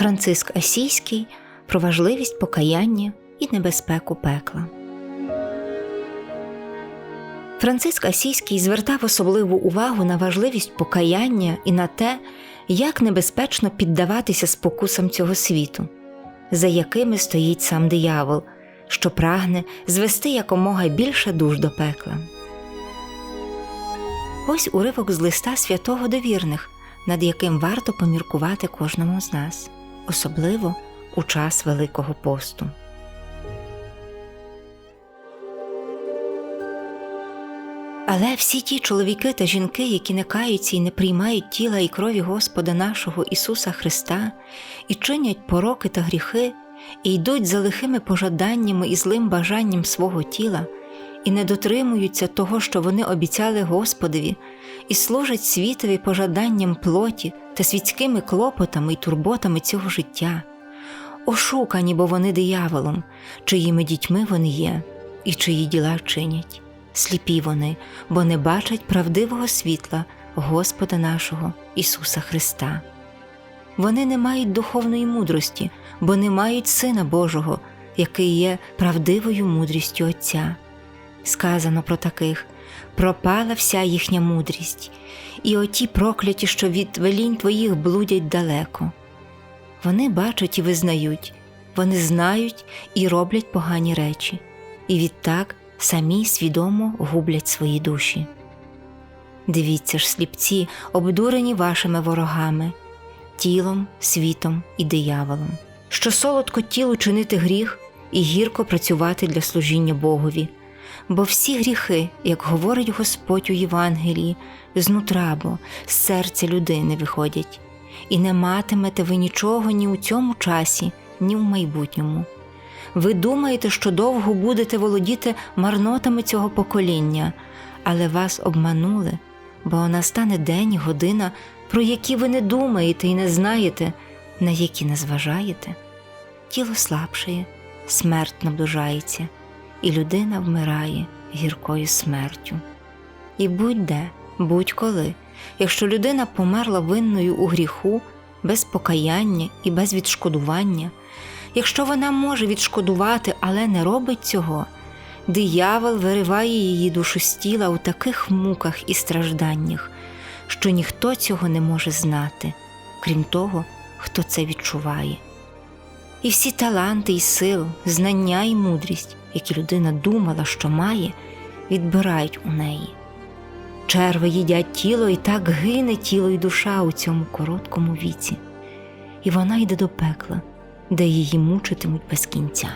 Франциск Асійський про важливість покаяння і небезпеку пекла. Франциск Асійський звертав особливу увагу на важливість покаяння і на те, як небезпечно піддаватися спокусам цього світу, за якими стоїть сам диявол, що прагне звести якомога більше душ до пекла. Ось уривок з листа святого до вірних, над яким варто поміркувати кожному з нас, особливо у час Великого посту. Але всі ті чоловіки та жінки, які не каються і не приймають тіла і крові Господа нашого Ісуса Христа, і чинять пороки та гріхи, і йдуть за лихими пожаданнями і злим бажанням свого тіла, і не дотримуються того, що вони обіцяли Господові, і служать світові пожаданням плоті та світськими клопотами й турботами цього життя, ошукані, бо вони дияволом, чиїми дітьми вони є, і чиї діла чинять. Сліпі вони, бо не бачать правдивого світла Господа нашого Ісуса Христа. Вони не мають духовної мудрості, бо не мають Сина Божого, який є правдивою мудрістю Отця. Сказано про таких пропала вся їхня мудрість, і оті прокляті, що від велінь твоїх блудять далеко. Вони бачать і визнають, вони знають і роблять погані речі, і відтак самі свідомо гублять свої душі. Дивіться ж, сліпці, обдурені вашими ворогами, тілом, світом і дияволом, що солодко тілу чинити гріх і гірко працювати для служіння Богові, бо всі гріхи, як говорить Господь у Євангелії, знутра бо з серця людини виходять, і не матимете ви нічого ні у цьому часі, ні в майбутньому. Ви думаєте, що довго будете володіти марнотами цього покоління, але вас обманули, бо настане день і година, про які ви не думаєте і не знаєте, на які не зважаєте. Тіло слабшає, смерть наближається, і людина вмирає гіркою смертю. І будь-де, будь-коли, якщо людина померла винною у гріху, без покаяння і без відшкодування, якщо вона може відшкодувати, але не робить цього, диявол вириває її душу з тіла у таких муках і стражданнях, що ніхто цього не може знати, крім того, хто це відчуває. І всі таланти і сил, знання і мудрість, які людина думала, що має, відбирають у неї. Черви їдять тіло, і так гине тіло і душа у цьому короткому віці, і вона йде до пекла, де її мучитимуть без кінця.